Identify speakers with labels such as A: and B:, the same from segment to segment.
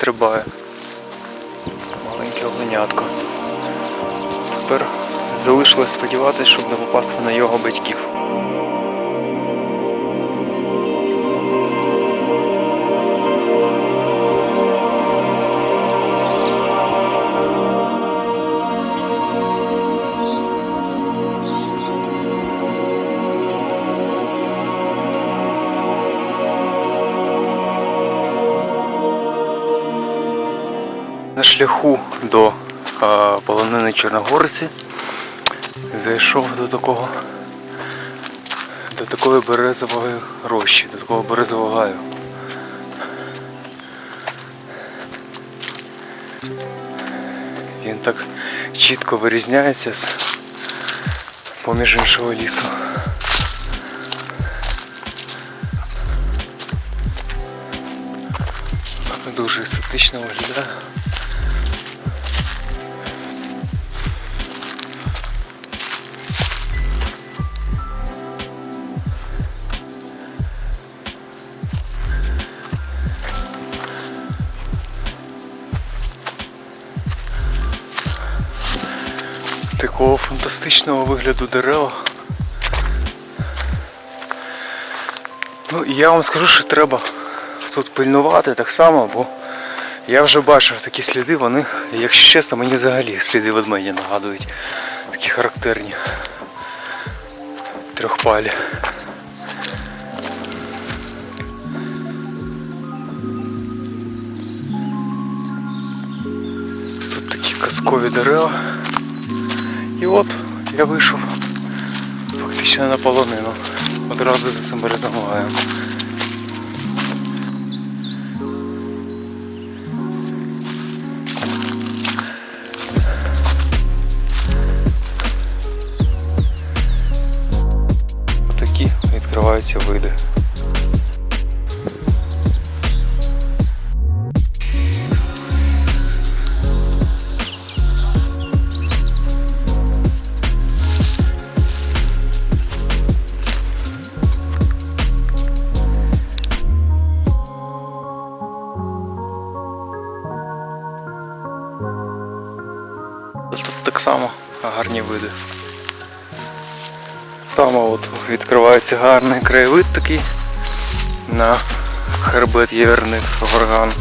A: стрибає. Маленьке оленятко. Тепер залишилось сподіватися, щоб не попасти на його батьків. Шляху до е, полонини Чорногорці зайшов до такого до такої березової рощі, до такого березового гаю. Він так чітко вирізняється з поміж іншого лісу. Дуже естетично виглядає. Фантастичного вигляду дерева. Ну я вам скажу, що треба тут пильнувати так само, бо я вже бачив такі сліди, вони, якщо чесно, мені взагалі сліди ведмедя нагадують. Такі характерні. Трьохпалі. Тут такі казкові дерева. І от я вийшов фактично на полонину. Одразу за цим березовим гаєм. Такі відкриваються види. Так само гарні види. Там от відкривається гарний краєвид такий на хребет Єверник горган.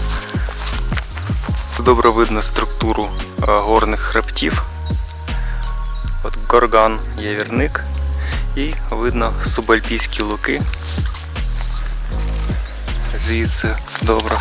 A: Добре видно структуру горних хребтів. От горган Єверник і видно субальпійські луки. Звідси добре.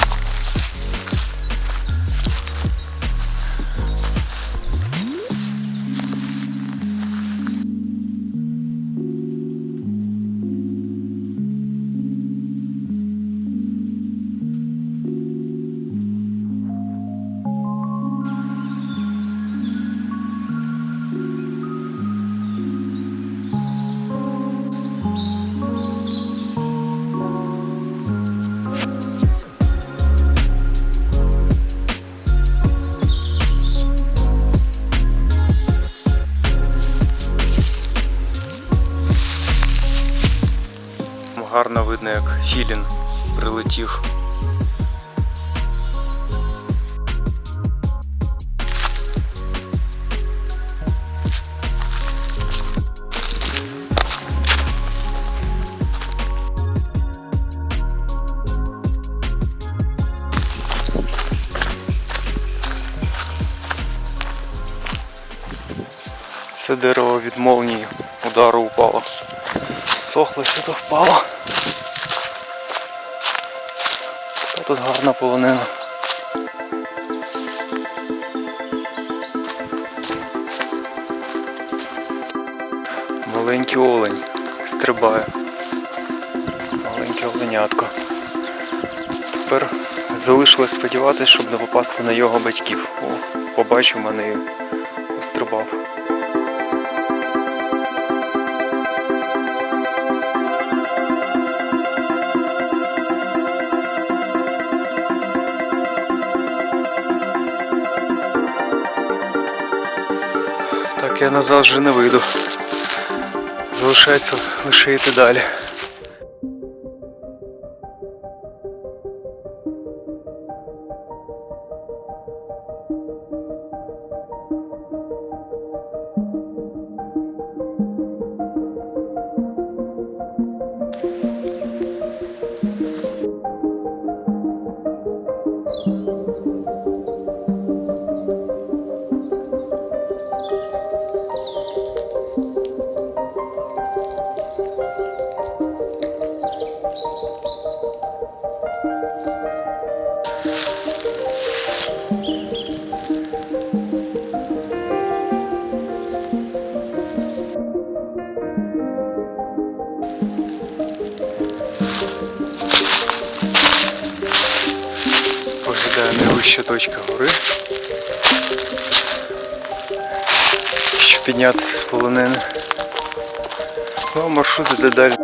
A: Гарно видно, як філін прилетів. Це дерево від молнії удару упало. Сохлося то впало. Та тут гарна полонина. Маленький олень стрибає. Маленьке оленятко. Тепер залишилось сподіватися, щоб не попасти на його батьків. О, побачив мене і стрибав. Так, я назад вже не вийду. Залишається лише йти далі. Найвища точка гори. Щоб піднятися з полонини. Ну а маршрут іде далі.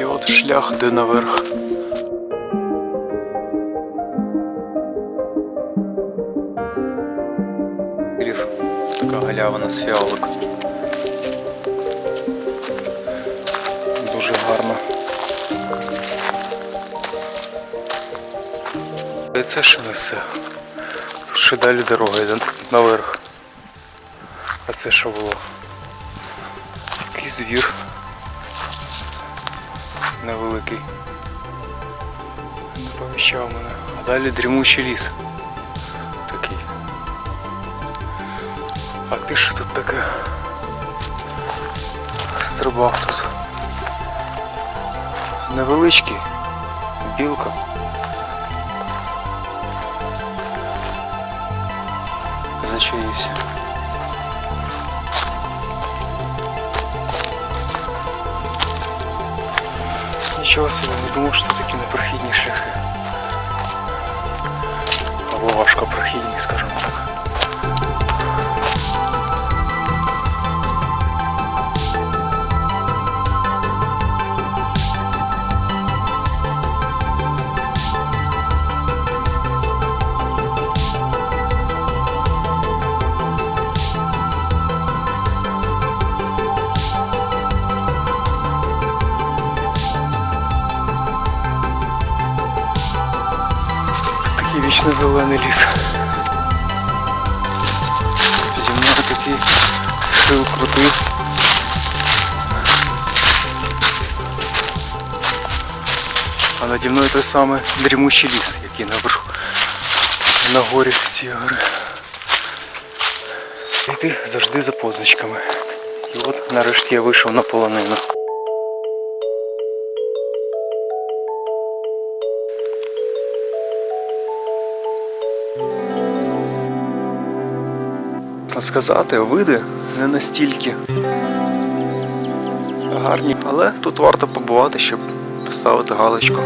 A: І от шлях іде наверх. Така галявина з фіалок. І це ще не все. Тут ще далі дорога йде наверх. А це що було? Який звір. Невеликий. Не поміщав мене. А далі дрімучий ліс. Такий. А ти що тут таке? Стрибав тут. Невеличкий. Білка. Зачаївся. Нічого собі не думав, що це такі непрохідні шляхи. Або важко прохідні, скажімо Вічно зелений ліс. Піді мною такий схил крутий. А наді мною той самий дрімучий ліс, який наверху на горі цієї гори. Йти завжди за позначками. І от нарешті я вийшов на полонину. Чесно сказати, види не настільки гарні, але тут варто побувати, щоб поставити галочку.